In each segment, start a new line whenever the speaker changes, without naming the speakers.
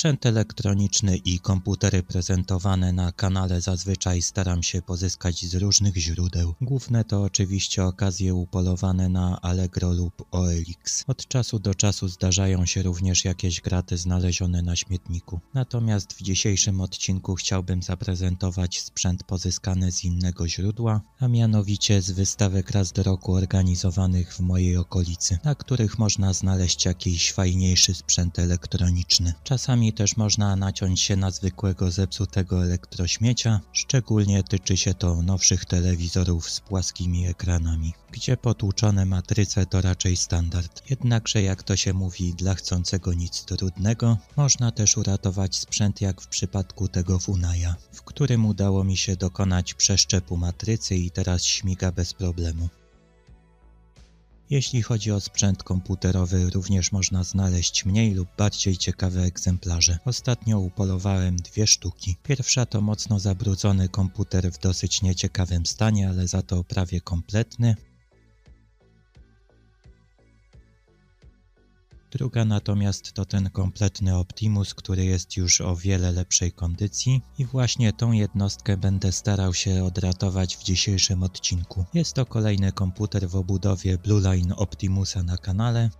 Sprzęt elektroniczny i komputery prezentowane na kanale zazwyczaj staram się pozyskać z różnych źródeł. Główne to oczywiście okazje upolowane na Allegro lub OLX. Od czasu do czasu zdarzają się również jakieś graty znalezione na śmietniku. Natomiast w dzisiejszym odcinku chciałbym zaprezentować sprzęt pozyskany z innego źródła, a mianowicie z wystawek raz do roku organizowanych w mojej okolicy, na których można znaleźć jakiś fajniejszy sprzęt elektroniczny. Czasami też można naciąć się na zwykłego zepsutego elektrośmiecia, szczególnie tyczy się to nowszych telewizorów z płaskimi ekranami, gdzie potłuczone matryce to raczej standard. Jednakże jak to się mówi, dla chcącego nic trudnego, można też uratować sprzęt jak w przypadku tego Funaja, w którym udało mi się dokonać przeszczepu matrycy i teraz śmiga bez problemu. Jeśli chodzi o sprzęt komputerowy, również można znaleźć mniej lub bardziej ciekawe egzemplarze. Ostatnio upolowałem dwie sztuki. Pierwsza to mocno zabrudzony komputer w dosyć nieciekawym stanie, ale za to prawie kompletny. Druga natomiast to ten kompletny Optimus, który jest już o wiele lepszej kondycji i właśnie tą jednostkę będę starał się odratować w dzisiejszym odcinku. Jest to kolejny komputer w obudowie Blue Line Optimusa na kanale.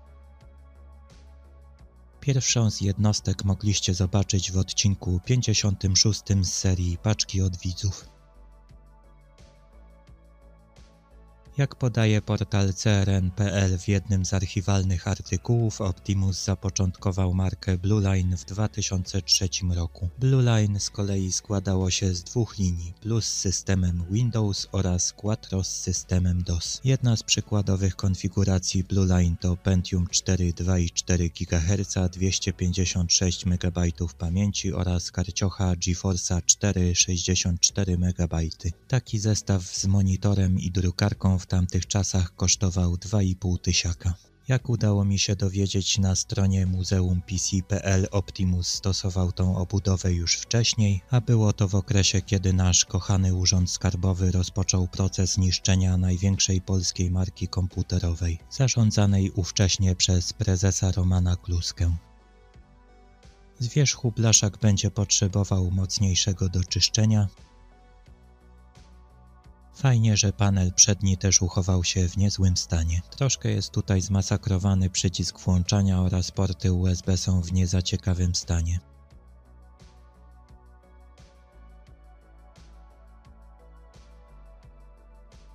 Pierwszą z jednostek mogliście zobaczyć w odcinku 56 z serii Paczki od widzów. Jak podaje portal CRN.pl w jednym z archiwalnych artykułów, Optimus zapoczątkował markę Blue Line w 2003 roku. Blue Line z kolei składało się z dwóch linii, Plus z systemem Windows oraz Quattro z systemem DOS. Jedna z przykładowych konfiguracji Blue Line to Pentium 4 2,4 GHz, 256 MB pamięci oraz karciocha GeForce'a 4 64 MB. Taki zestaw z monitorem i drukarką w tamtych czasach kosztował 2,5 tysiaka. Jak udało mi się dowiedzieć na stronie Muzeum PC.pl, Optimus stosował tą obudowę już wcześniej, a było to w okresie, kiedy nasz kochany Urząd Skarbowy rozpoczął proces niszczenia największej polskiej marki komputerowej, zarządzanej ówcześnie przez prezesa Romana Kluskę. Z wierzchu blaszak będzie potrzebował mocniejszego doczyszczenia, Fajnie, że panel przedni też uchował się w niezłym stanie. Troszkę jest tutaj zmasakrowany przycisk włączania oraz porty USB są w niezaciekawym stanie.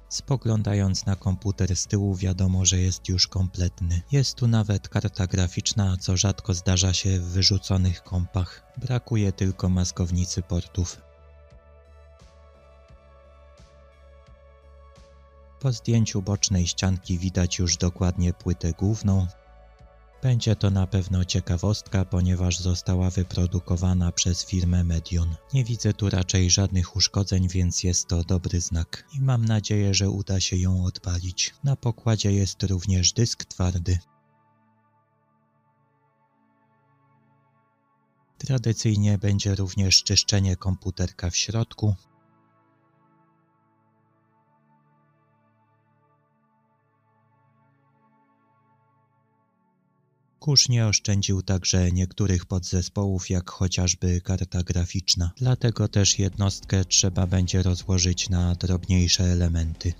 Spoglądając na komputer z tyłu wiadomo, że jest już kompletny. Jest tu nawet karta graficzna, co rzadko zdarza się w wyrzuconych kompach. Brakuje tylko maskownicy portów. Po zdjęciu bocznej ścianki widać już dokładnie płytę główną. Będzie to na pewno ciekawostka, ponieważ została wyprodukowana przez firmę Medion. Nie widzę tu raczej żadnych uszkodzeń, więc jest to dobry znak. I mam nadzieję, że uda się ją odpalić. Na pokładzie jest również dysk twardy. Tradycyjnie będzie również czyszczenie komputerka w środku, Kusz nie oszczędził także niektórych podzespołów, jak chociażby karta graficzna. Dlatego też jednostkę trzeba będzie rozłożyć na drobniejsze elementy.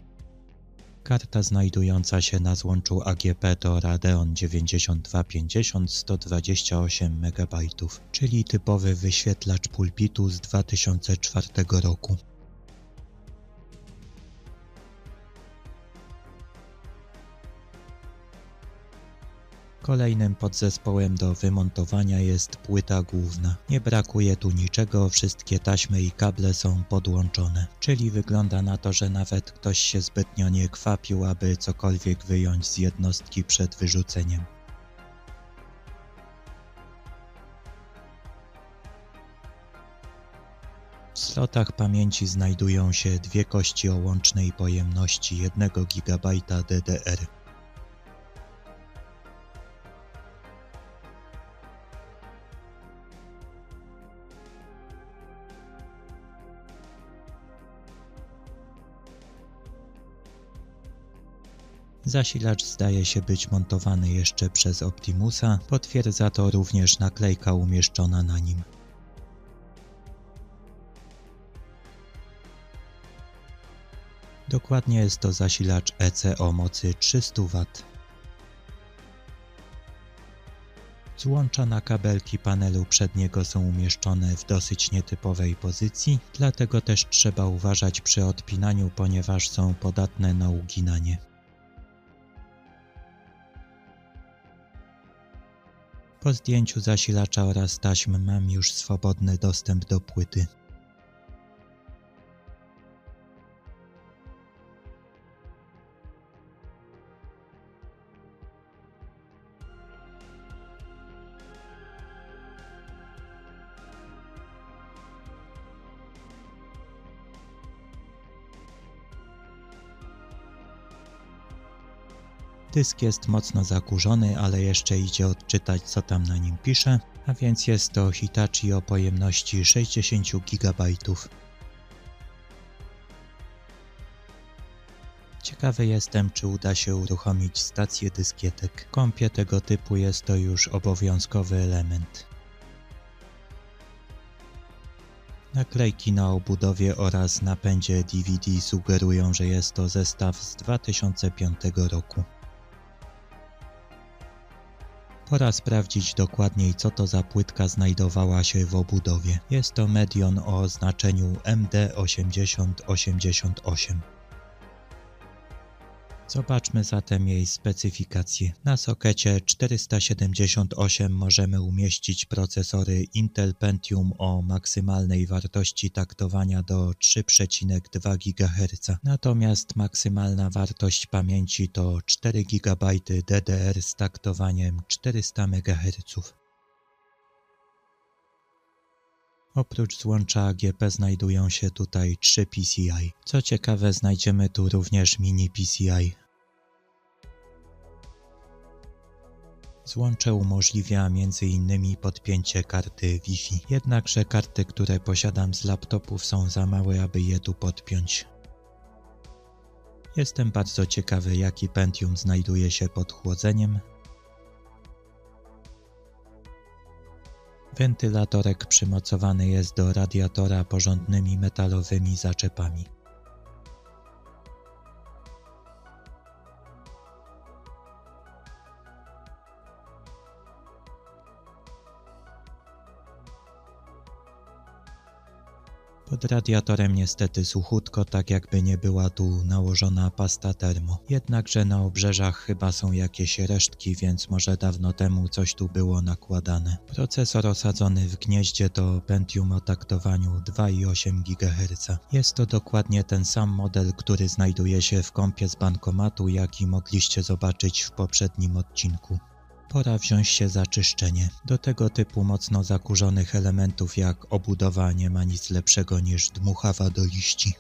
Karta znajdująca się na złączu AGP to Radeon 9250 128 MB, czyli typowy wyświetlacz pulpitu z 2004 roku. Kolejnym podzespołem do wymontowania jest płyta główna. Nie brakuje tu niczego, wszystkie taśmy i kable są podłączone, czyli wygląda na to, że nawet ktoś się zbytnio nie kwapił, aby cokolwiek wyjąć z jednostki przed wyrzuceniem. W slotach pamięci znajdują się dwie kości o łącznej pojemności 1 GB DDR. Zasilacz zdaje się być montowany jeszcze przez Optimusa, potwierdza to również naklejka umieszczona na nim. Dokładnie jest to zasilacz EC o mocy 300 W. Złącza na kabelki panelu przedniego są umieszczone w dosyć nietypowej pozycji, dlatego też trzeba uważać przy odpinaniu, ponieważ są podatne na uginanie. Po zdjęciu zasilacza oraz taśm mam już swobodny dostęp do płyty. Dysk jest mocno zakurzony, ale jeszcze idzie odczytać co tam na nim pisze, a więc jest to Hitachi o pojemności 60 GB. Ciekawy jestem, czy uda się uruchomić stację dyskietek. W tego typu jest to już obowiązkowy element. Naklejki na obudowie oraz napędzie DVD sugerują, że jest to zestaw z 2005 roku. Pora sprawdzić dokładniej, co to za płytka znajdowała się w obudowie. Jest to Medion o oznaczeniu MD8088. Zobaczmy zatem jej specyfikację. Na sokecie 478 możemy umieścić procesory Intel Pentium o maksymalnej wartości taktowania do 3,2 GHz. Natomiast maksymalna wartość pamięci to 4 GB DDR z taktowaniem 400 MHz. Oprócz złącza AGP znajdują się tutaj trzy PCI. Co ciekawe znajdziemy tu również mini PCI. Złącze umożliwia m.in. podpięcie karty Wi-Fi, jednakże karty, które posiadam z laptopów są za małe, aby je tu podpiąć. Jestem bardzo ciekawy, jaki Pentium znajduje się pod chłodzeniem, Wentylatorek przymocowany jest do radiatora porządnymi metalowymi zaczepami. Pod radiatorem niestety suchutko, tak jakby nie była tu nałożona pasta termo. Jednakże na obrzeżach chyba są jakieś resztki, więc może dawno temu coś tu było nakładane. Procesor osadzony w gnieździe to Pentium o taktowaniu 2,8 GHz. Jest to dokładnie ten sam model, który znajduje się w kompie z bankomatu, jaki mogliście zobaczyć w poprzednim odcinku. Pora wziąć się za czyszczenie. Do tego typu mocno zakurzonych elementów jak obudowa nie ma nic lepszego niż dmuchawa do liści.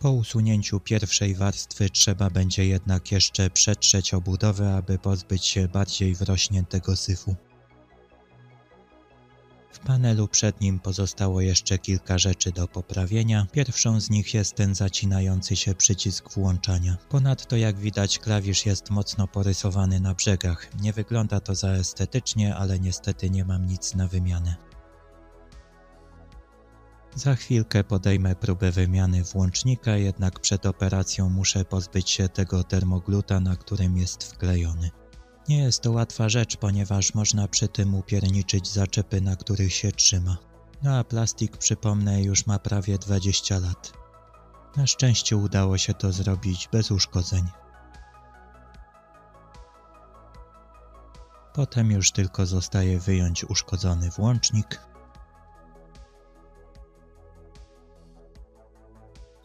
Po usunięciu pierwszej warstwy trzeba będzie jednak jeszcze przetrzeć obudowę, aby pozbyć się bardziej wrośniętego syfu. W panelu przed nim pozostało jeszcze kilka rzeczy do poprawienia. Pierwszą z nich jest ten zacinający się przycisk włączania. Ponadto jak widać klawisz jest mocno porysowany na brzegach. Nie wygląda to za estetycznie, ale niestety nie mam nic na wymianę. Za chwilkę podejmę próbę wymiany włącznika, jednak przed operacją muszę pozbyć się tego termogluta, na którym jest wklejony. Nie jest to łatwa rzecz, ponieważ można przy tym upierniczyć zaczepy, na których się trzyma. No a plastik, przypomnę, już ma prawie 20 lat. Na szczęście udało się to zrobić bez uszkodzeń. Potem już tylko zostaje wyjąć uszkodzony włącznik,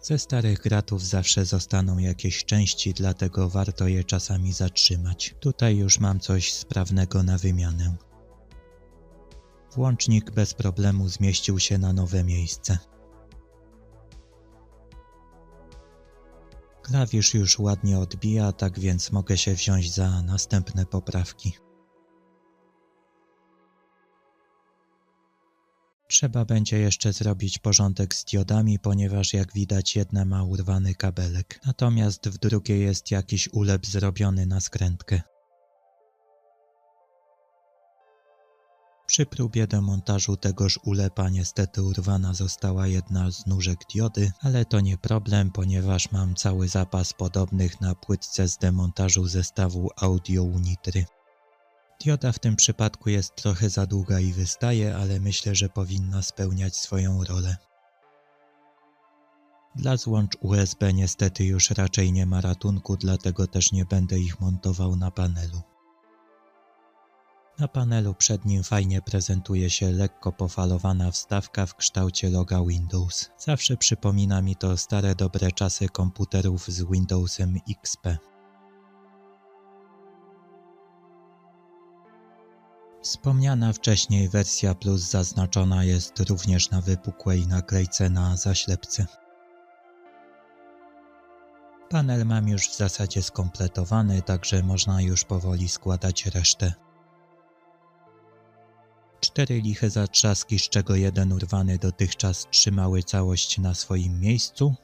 Ze starych gratów zawsze zostaną jakieś części, dlatego warto je czasami zatrzymać. Tutaj już mam coś sprawnego na wymianę. Włącznik bez problemu zmieścił się na nowe miejsce. Klawisz już ładnie odbija, tak więc mogę się wziąć za następne poprawki. Trzeba będzie jeszcze zrobić porządek z diodami, ponieważ jak widać jedna ma urwany kabelek. Natomiast w drugiej jest jakiś ulep zrobiony na skrętkę. Przy próbie demontażu tegoż ulepa niestety urwana została jedna z nóżek diody, ale to nie problem, ponieważ mam cały zapas podobnych na płytce z demontażu zestawu Audio Unitry. Dioda w tym przypadku jest trochę za długa i wystaje, ale myślę, że powinna spełniać swoją rolę. Dla złącz USB niestety już raczej nie ma ratunku, dlatego też nie będę ich montował na panelu. Na panelu przed nim fajnie prezentuje się lekko pofalowana wstawka w kształcie loga Windows. Zawsze przypomina mi to stare dobre czasy komputerów z Windowsem XP. Wspomniana wcześniej wersja Plus zaznaczona jest również na wypukłej naklejce na zaślepce. Panel mam już w zasadzie skompletowany, także można już powoli składać resztę. Cztery liche zatrzaski, z czego jeden urwany dotychczas trzymały całość na swoim miejscu.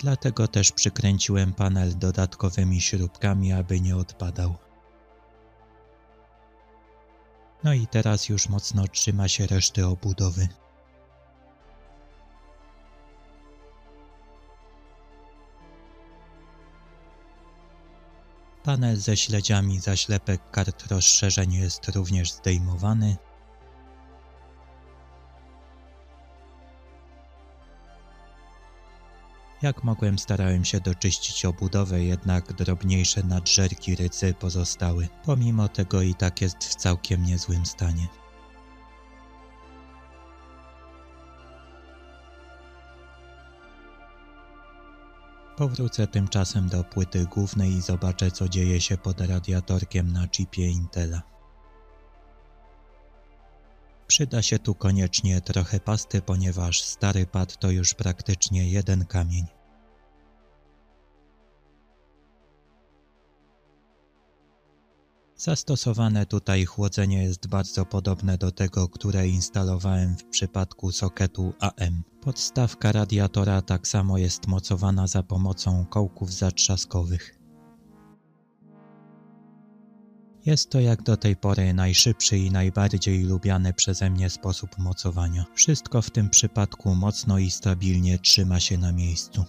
Dlatego też przykręciłem panel dodatkowymi śrubkami, aby nie odpadał. No i teraz już mocno trzyma się reszty obudowy. Panel ze śledziami zaślepek kart rozszerzeń jest również zdejmowany. Jak mogłem starałem się doczyścić obudowę, jednak drobniejsze nadżerki rycy pozostały. Pomimo tego i tak jest w całkiem niezłym stanie. Powrócę tymczasem do płyty głównej i zobaczę co dzieje się pod radiatorkiem na chipie Intela. Przyda się tu koniecznie trochę pasty, ponieważ stary pad to już praktycznie jeden kamień. Zastosowane tutaj chłodzenie jest bardzo podobne do tego, które instalowałem w przypadku sokietu AM. Podstawka radiatora tak samo jest mocowana za pomocą kołków zatrzaskowych. Jest to jak do tej pory najszybszy i najbardziej lubiany przeze mnie sposób mocowania. Wszystko w tym przypadku mocno i stabilnie trzyma się na miejscu.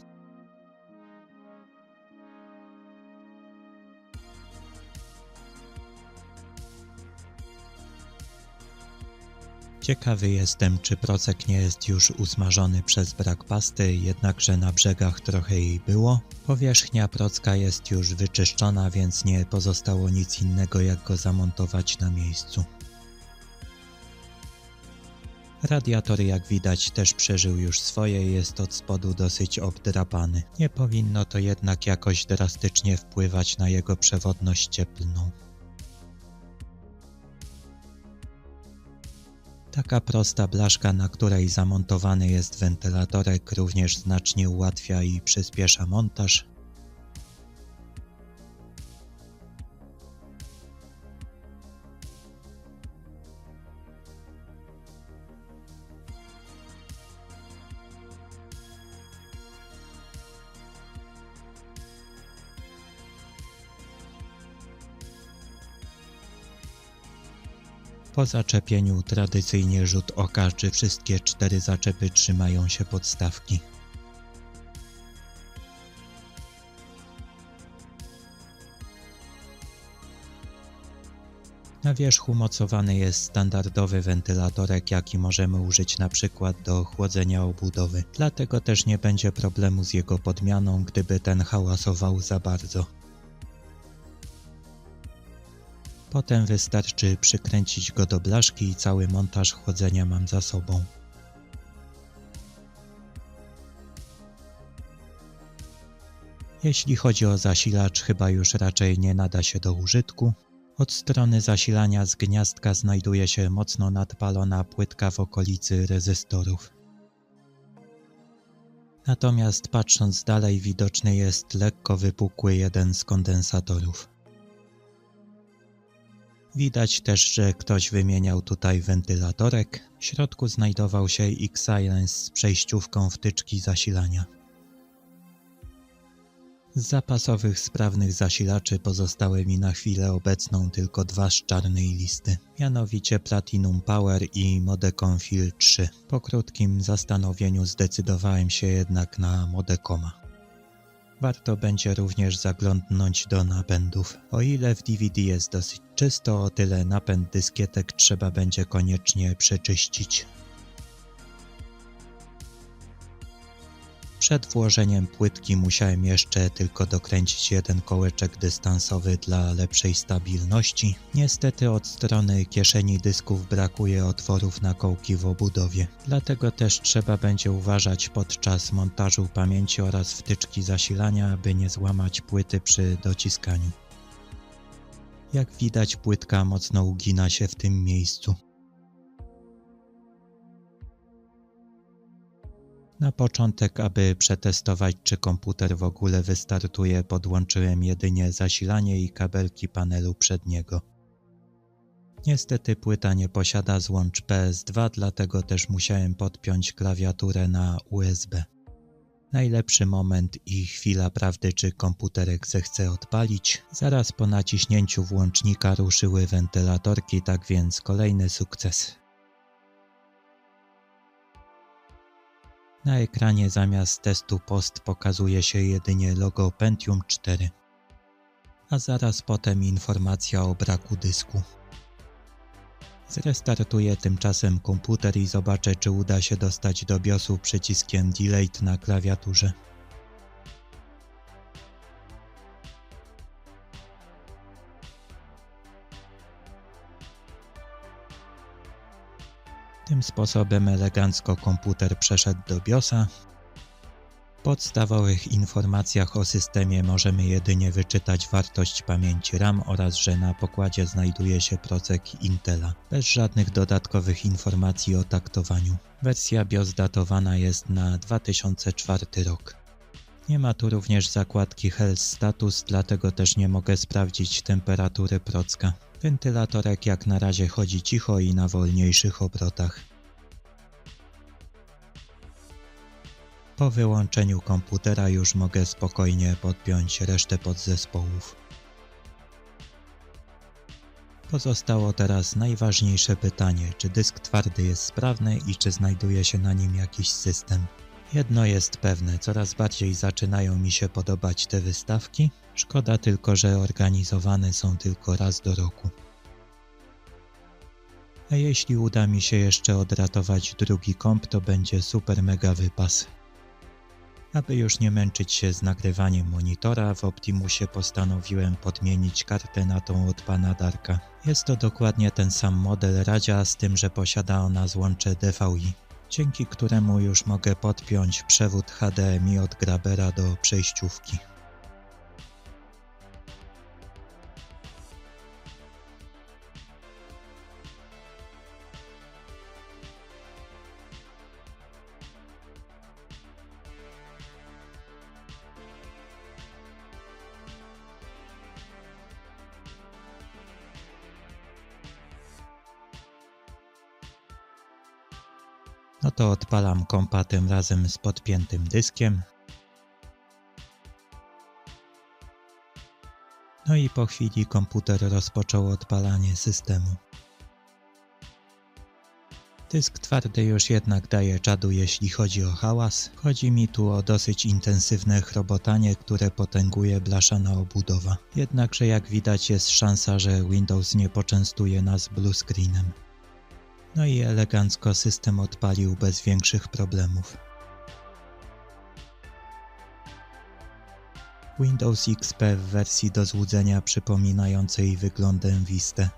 Ciekawy jestem, czy procek nie jest już usmażony przez brak pasty, jednakże na brzegach trochę jej było. Powierzchnia procka jest już wyczyszczona, więc nie pozostało nic innego jak go zamontować na miejscu. Radiator jak widać też przeżył już swoje, jest od spodu dosyć obdrapany. Nie powinno to jednak jakoś drastycznie wpływać na jego przewodność cieplną. Taka prosta blaszka, na której zamontowany jest wentylatorek, również znacznie ułatwia i przyspiesza montaż. Po zaczepieniu tradycyjnie rzut oka, czy wszystkie cztery zaczepy trzymają się podstawki. Na wierzchu mocowany jest standardowy wentylatorek, jaki możemy użyć na przykład do chłodzenia obudowy. Dlatego też nie będzie problemu z jego podmianą, gdyby ten hałasował za bardzo. Potem wystarczy przykręcić go do blaszki i cały montaż chłodzenia mam za sobą. Jeśli chodzi o zasilacz, chyba już raczej nie nada się do użytku. Od strony zasilania z gniazdka znajduje się mocno nadpalona płytka w okolicy rezystorów. Natomiast patrząc dalej widoczny jest lekko wypukły jeden z kondensatorów. Widać też, że ktoś wymieniał tutaj wentylatorek. W środku znajdował się X-Silence z przejściówką wtyczki zasilania. Z zapasowych sprawnych zasilaczy pozostały mi na chwilę obecną tylko dwa z czarnej listy, mianowicie Platinum Power i Modecon Fill 3. Po krótkim zastanowieniu zdecydowałem się jednak na Modecoma. Warto będzie również zaglądnąć do napędów. O ile w DVD jest dosyć czysto, o tyle napęd dyskietek trzeba będzie koniecznie przeczyścić. Przed włożeniem płytki musiałem jeszcze tylko dokręcić jeden kołeczek dystansowy dla lepszej stabilności. Niestety od strony kieszeni dysków brakuje otworów na kołki w obudowie. Dlatego też trzeba będzie uważać podczas montażu pamięci oraz wtyczki zasilania, aby nie złamać płyty przy dociskaniu. Jak widać płytka mocno ugina się w tym miejscu. Na początek, aby przetestować, czy komputer w ogóle wystartuje, podłączyłem jedynie zasilanie i kabelki panelu przedniego. Niestety płyta nie posiada złącz PS2, dlatego też musiałem podpiąć klawiaturę na USB. Najlepszy moment i chwila prawdy, czy komputerek zechce odpalić. Zaraz po naciśnięciu włącznika ruszyły wentylatorki, tak więc kolejny sukces. Na ekranie zamiast testu post pokazuje się jedynie logo Pentium 4, a zaraz potem informacja o braku dysku. Zrestartuję tymczasem komputer i zobaczę, czy uda się dostać do BIOSu przyciskiem Delete na klawiaturze. Tym sposobem elegancko komputer przeszedł do BIOSa. Podstawowych informacjach o systemie możemy jedynie wyczytać wartość pamięci RAM oraz że na pokładzie znajduje się procek Intela, bez żadnych dodatkowych informacji o taktowaniu. Wersja BIOS datowana jest na 2004 rok. Nie ma tu również zakładki Health Status, dlatego też nie mogę sprawdzić temperatury procka. Wentylatorek jak na razie chodzi cicho i na wolniejszych obrotach. Po wyłączeniu komputera już mogę spokojnie podpiąć resztę podzespołów. Pozostało teraz najważniejsze pytanie, czy dysk twardy jest sprawny i czy znajduje się na nim jakiś system. Jedno jest pewne, coraz bardziej zaczynają mi się podobać te wystawki. Szkoda tylko, że organizowane są tylko raz do roku. A jeśli uda mi się jeszcze odratować drugi komp, to będzie super mega wypas. Aby już nie męczyć się z nagrywaniem monitora, w Optimusie postanowiłem podmienić kartę na tą od pana Darka. Jest to dokładnie ten sam model radzia, z tym, że posiada ona złącze DVI dzięki któremu już mogę podpiąć przewód HDMI od Grabera do przejściówki. No to odpalam kompa tym razem z podpiętym dyskiem. No i po chwili komputer rozpoczął odpalanie systemu. Dysk twardy już jednak daje czadu jeśli chodzi o hałas. Chodzi mi tu o dosyć intensywne chrobotanie, które potęguje blaszana obudowa. Jednakże jak widać jest szansa, że Windows nie poczęstuje nas bluescreenem. No i elegancko system odpalił bez większych problemów. Windows XP w wersji do złudzenia przypominającej wyglądem Vista.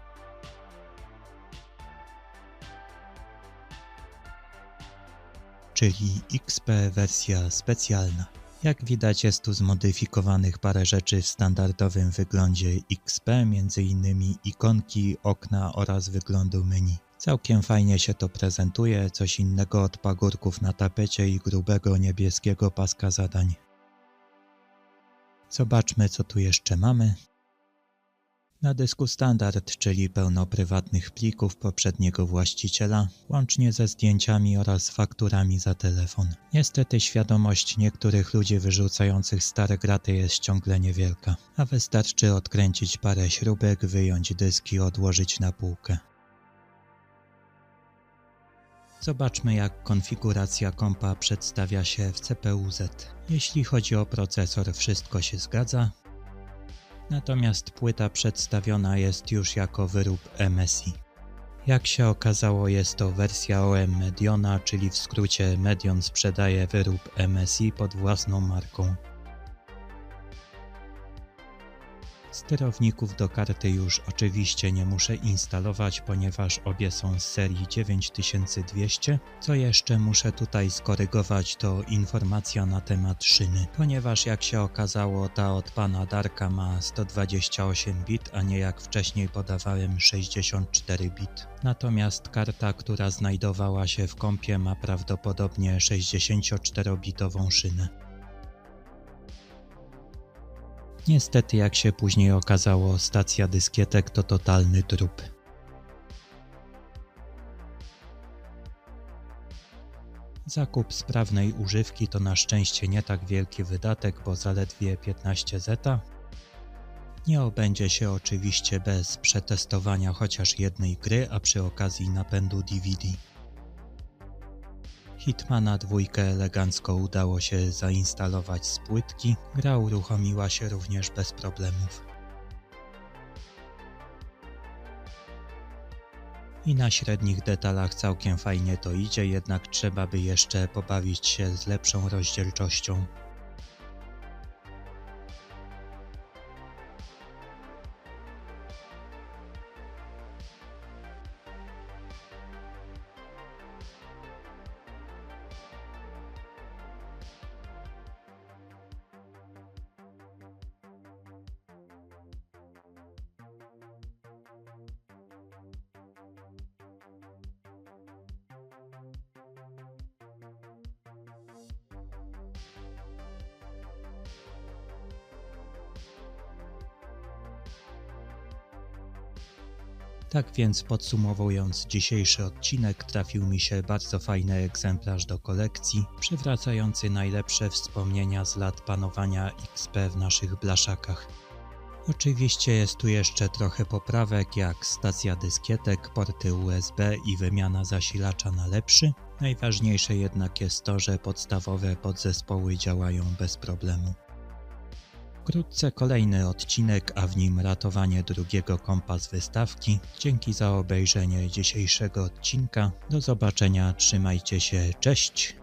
Czyli XP wersja specjalna. Jak widać jest tu zmodyfikowanych parę rzeczy w standardowym wyglądzie XP, m.in. ikonki, okna oraz wyglądu menu. Całkiem fajnie się to prezentuje, coś innego od pagórków na tapecie i grubego niebieskiego paska zadań. Zobaczmy co tu jeszcze mamy. Na dysku standard, czyli pełno prywatnych plików poprzedniego właściciela, łącznie ze zdjęciami oraz fakturami za telefon. Niestety świadomość niektórych ludzi wyrzucających stare graty jest ciągle niewielka, a wystarczy odkręcić parę śrubek, wyjąć dysk i odłożyć na półkę. Zobaczmy jak konfiguracja kompa przedstawia się w CPU-Z. Jeśli chodzi o procesor wszystko się zgadza, natomiast płyta przedstawiona jest już jako wyrób MSI. Jak się okazało jest to wersja OM Mediona, czyli w skrócie Medion sprzedaje wyrób MSI pod własną marką. Sterowników do karty już oczywiście nie muszę instalować, ponieważ obie są z serii 9200. Co jeszcze muszę tutaj skorygować to informacja na temat szyny, ponieważ jak się okazało ta od pana Darka ma 128 bit, a nie jak wcześniej podawałem 64 bit. Natomiast karta, która znajdowała się w kompie ma prawdopodobnie 64-bitową szynę. Niestety, jak się później okazało, stacja dyskietek to totalny trup. Zakup sprawnej używki to na szczęście nie tak wielki wydatek, bo zaledwie 15 zeta. Nie obędzie się oczywiście bez przetestowania chociaż jednej gry, a przy okazji napędu DVD. Hitmana dwójkę elegancko udało się zainstalować z płytki, gra uruchomiła się również bez problemów. I na średnich detalach całkiem fajnie to idzie, jednak trzeba by jeszcze pobawić się z lepszą rozdzielczością. Tak więc podsumowując dzisiejszy odcinek, trafił mi się bardzo fajny egzemplarz do kolekcji, przywracający najlepsze wspomnienia z lat panowania XP w naszych blaszakach. Oczywiście jest tu jeszcze trochę poprawek, jak stacja dyskietek, porty USB i wymiana zasilacza na lepszy. Najważniejsze jednak jest to, że podstawowe podzespoły działają bez problemu. Wkrótce kolejny odcinek, a w nim ratowanie drugiego kompa z wystawki. Dzięki za obejrzenie dzisiejszego odcinka. Do zobaczenia, trzymajcie się, cześć!